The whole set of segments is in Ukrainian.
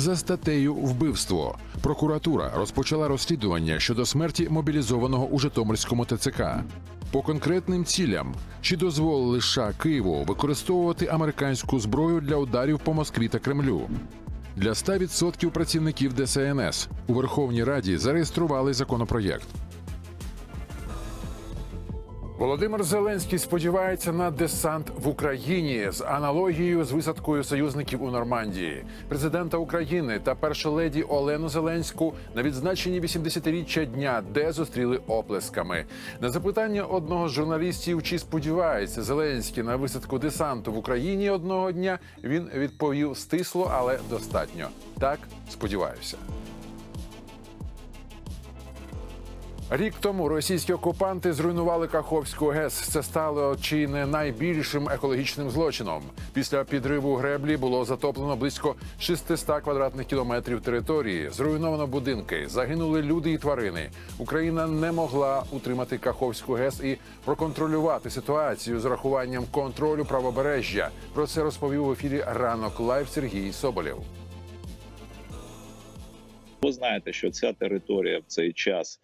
за статтею вбивство. Прокуратура розпочала розслідування щодо смерті мобілізованого у Житомирському ТЦК. По конкретним цілям чи дозволили США Києву використовувати американську зброю для ударів по Москві та Кремлю? Для 100% працівників ДСНС у Верховній Раді зареєстрували законопроєкт. Володимир Зеленський сподівається на десант в Україні з аналогією з висадкою союзників у Нормандії. Президента України та першу леді Олену Зеленську на відзначенні 80-річчя дня, де зустріли оплесками. На запитання одного з журналістів, чи сподівається Зеленський на висадку десанту в Україні одного дня, він відповів стисло, але достатньо. Так, сподіваюся. Рік тому російські окупанти зруйнували Каховську ГЕС. Це стало чи не найбільшим екологічним злочином. Після підриву греблі було затоплено близько 600 квадратних кілометрів території. Зруйновано будинки, загинули люди і тварини. Україна не могла утримати Каховську ГЕС і проконтролювати ситуацію з рахуванням контролю правобережжя. Про це розповів в ефірі ранок лайв Сергій Соболєв. Ви знаєте, що ця територія в цей час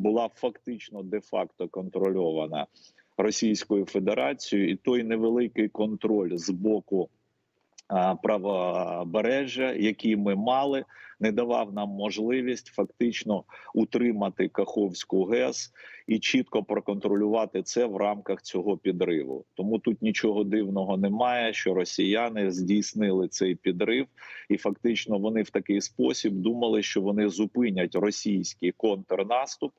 була фактично де-факто контрольована Російською Федерацією, і той невеликий контроль з боку правобережжя, який ми мали, не давав нам можливість фактично утримати Каховську ГЕС і чітко проконтролювати це в рамках цього підриву. Тому тут нічого дивного немає, що росіяни здійснили цей підрив, і фактично вони в такий спосіб думали, що вони зупинять російський контрнаступ,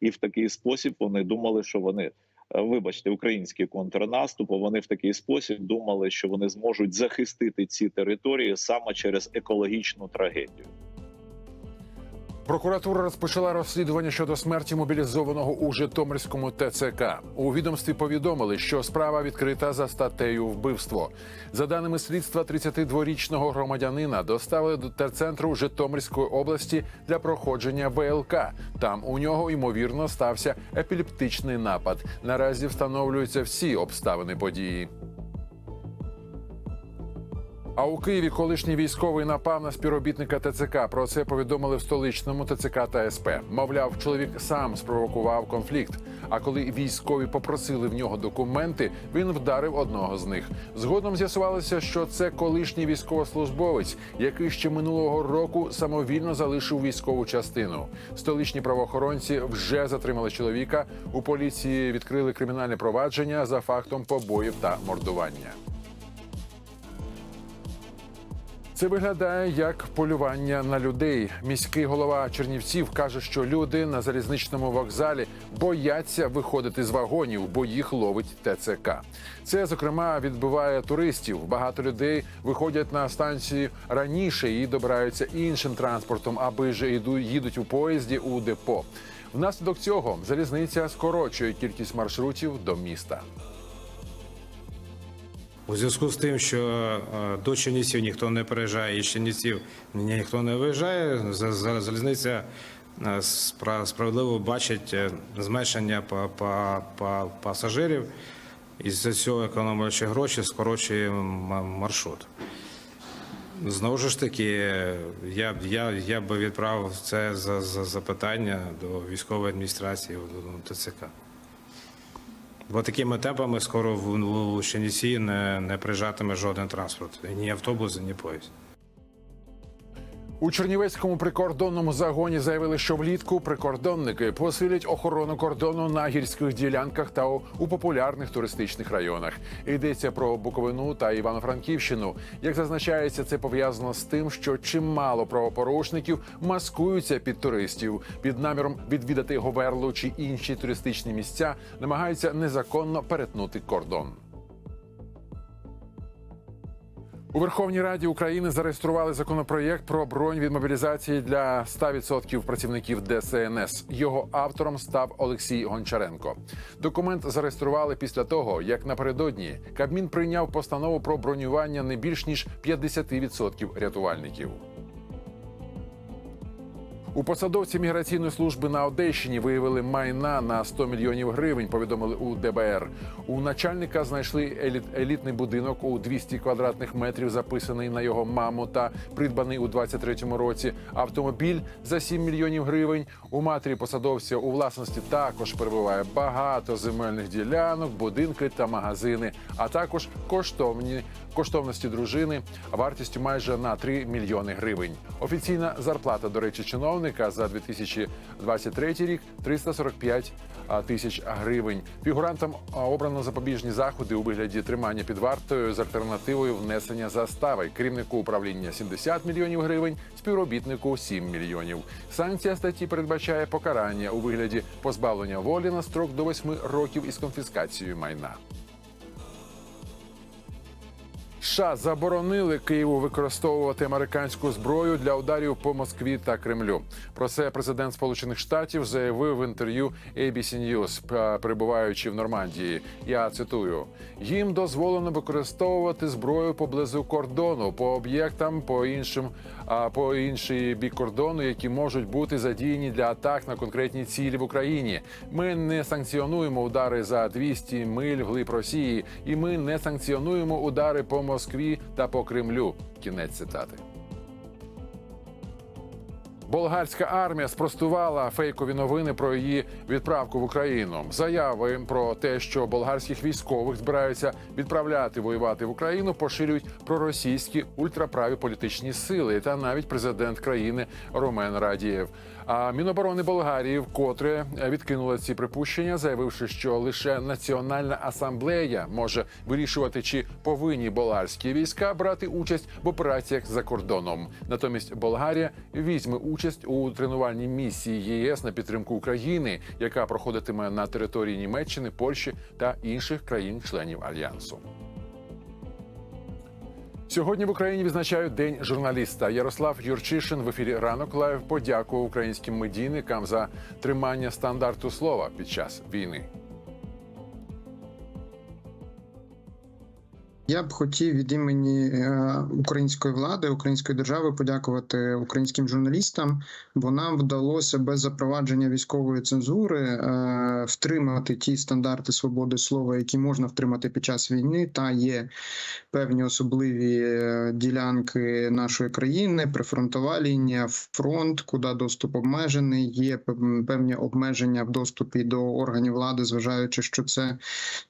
і в такий спосіб вони думали, що вони. е, Вибачте, український контрнаступ. Вони в такий спосіб думали, що вони зможуть захистити ці території саме через екологічну трагедію. Прокуратура розпочала розслідування щодо смерті мобілізованого у Житомирському ТЦК. У відомстві повідомили, що справа відкрита за статтею вбивство. За даними слідства, 32-річного громадянина доставили до терцентру Житомирської області для проходження ВЛК. Там у нього ймовірно стався епілептичний напад. Наразі встановлюються всі обставини події. А у Києві колишній військовий напав на співробітника ТЦК. Про це повідомили в столичному ТЦК та СП. Мовляв, чоловік сам спровокував конфлікт. А коли військові попросили в нього документи, він вдарив одного з них. Згодом з'ясувалося, що це колишній військовослужбовець, який ще минулого року самовільно залишив військову частину. Столичні правоохоронці вже затримали чоловіка. У поліції відкрили кримінальне провадження за фактом побоїв та мордування. Це виглядає як полювання на людей. Міський голова Чернівців каже, що люди на залізничному вокзалі бояться виходити з вагонів, бо їх ловить ТЦК. Це зокрема відбиває туристів. Багато людей виходять на станцію раніше і добираються іншим транспортом, аби ж їдуть у поїзді у депо. Внаслідок цього залізниця скорочує кількість маршрутів до міста. У зв'язку з тим, що е, до Чернівців ніхто не переїжджає, і з Чернівців ніхто не виїжджає, за- за- залізниця е, справедливо бачить е, зменшення па- па- па- пасажирів, і з цього економлячи гроші, скорочує маршрут. Знову ж таки, я, я, я би відправив це за, за запитання до військової адміністрації до ТЦК. Бо такими темпами скоро в, Чернівці не, не прижатиме жоден транспорт. Ні автобус, ні поїзд. У Чернівецькому прикордонному загоні заявили, що влітку прикордонники посилять охорону кордону на гірських ділянках та у, популярних туристичних районах. Йдеться про Буковину та Івано-Франківщину. Як зазначається, це пов'язано з тим, що чимало правопорушників маскуються під туристів під наміром відвідати Говерлу чи інші туристичні місця, намагаються незаконно перетнути кордон. У Верховній Раді України зареєстрували законопроєкт про бронь від мобілізації для 100% працівників ДСНС. Його автором став Олексій Гончаренко. Документ зареєстрували після того, як напередодні Кабмін прийняв постанову про бронювання не більш ніж 50% рятувальників. У посадовці міграційної служби на Одещині виявили майна на 100 мільйонів гривень. Повідомили у ДБР. У начальника знайшли еліт, елітний будинок у 200 квадратних метрів, записаний на його маму та придбаний у 23-му році. Автомобіль за 7 мільйонів гривень. У матері посадовця у власності також перебуває багато земельних ділянок, будинки та магазини, а також коштовні коштовності дружини вартістю майже на 3 мільйони гривень. Офіційна зарплата, до речі, чиновника за 2023 рік 345 а, тисяч гривень. Фігурантам обрано запобіжні заходи у вигляді тримання під вартою з альтернативою внесення застави. Керівнику управління 70 мільйонів гривень, співробітнику 7 мільйонів. Санкція статті передбачає покарання у вигляді позбавлення волі на строк до 8 років із конфіскацією майна. США заборонили Києву використовувати американську зброю для ударів по Москві та Кремлю. Про це президент Сполучених Штатів заявив в інтерв'ю ABC News, перебуваючи в Нормандії. Я цитую: їм дозволено використовувати зброю поблизу кордону по об'єктам, по іншим, а по інший бік кордону, які можуть бути задіяні для атак на конкретні цілі в Україні. Ми не санкціонуємо удари за 200 миль вглиб Росії, і ми не санкціонуємо удари по Москві та по Кремлю. Кінець цитати. Болгарська армія спростувала фейкові новини про її відправку в Україну. Заяви про те, що болгарських військових збираються відправляти воювати в Україну, поширюють проросійські ультраправі політичні сили та навіть президент країни Ромен Радієв. А Міноборони Болгарії вкотре відкинула ці припущення, заявивши, що лише Національна асамблея може вирішувати, чи повинні болгарські війська брати участь в операціях за кордоном. Натомість Болгарія візьме участь у тренувальній місії ЄС на підтримку України, яка проходитиме на території Німеччини, Польщі та інших країн-членів альянсу. Сьогодні в Україні відзначають День журналіста. Ярослав Юрчишин в ефірі ранок лайв подякував українським медійникам за тримання стандарту слова під час війни. Я б хотів від імені е, української влади, української держави подякувати українським журналістам, бо нам вдалося без запровадження військової цензури е, втримати ті стандарти свободи слова, які можна втримати під час війни. Та є певні особливі е, ділянки нашої країни, прифронтова лінія, фронт, куди доступ обмежений. Є певні обмеження в доступі до органів влади, зважаючи, що це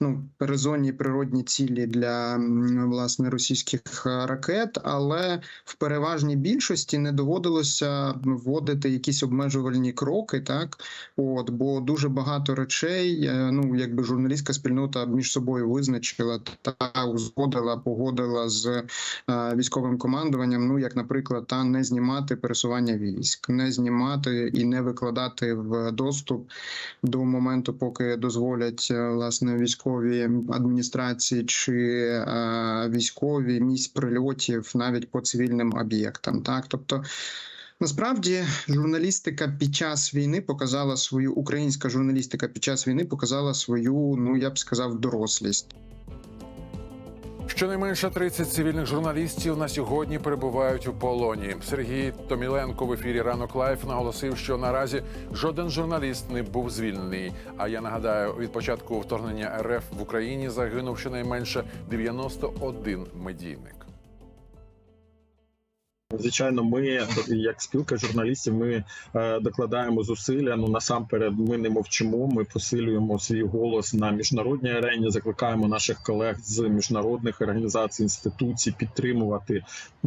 ну перезонні природні цілі для власне російських е, ракет, але в переважній більшості не доводилося вводити якісь обмежувальні кроки, так от бо дуже багато речей, е, ну якби журналістська спільнота між собою визначила та узгодила, погодила з е, військовим командуванням. Ну як, наприклад, та не знімати пересування військ, не знімати і не викладати в доступ до моменту, поки дозволять власне військові адміністрації чи військові місць прильотів навіть по цивільним об'єктам. Так, тобто. Насправді журналістика під час війни показала свою українська журналістика під час війни показала свою, ну я б сказав, дорослість. Щонайменше 30 цивільних журналістів на сьогодні перебувають у полоні. Сергій Томіленко в ефірі Ранок Лайф наголосив, що наразі жоден журналіст не був звільнений. А я нагадаю, від початку вторгнення РФ в Україні загинув щонайменше 91 медійник. Звичайно, ми, як спілка журналістів, ми е, докладаємо зусилля. Ну насамперед, ми не мовчимо. Ми посилюємо свій голос на міжнародній арені. Закликаємо наших колег з міжнародних організацій, інституцій підтримувати,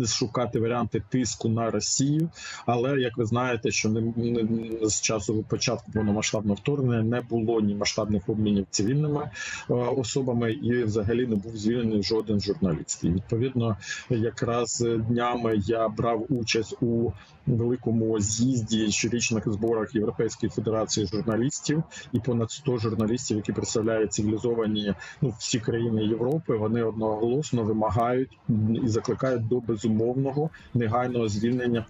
шукати варіанти тиску на Росію. Але як ви знаєте, що не, не з часу початку повномасштабного вторгнення не було ні масштабних обмінів цивільними е, особами, і взагалі не був звільнений жоден журналіст. І відповідно, якраз днями я брав участь у великому з'їзді щорічних зборах Європейської федерації журналістів, і понад 100 журналістів, які представляють цивілізовані ну всі країни Європи, вони одноголосно вимагають і закликають до безумовного негайного звільнення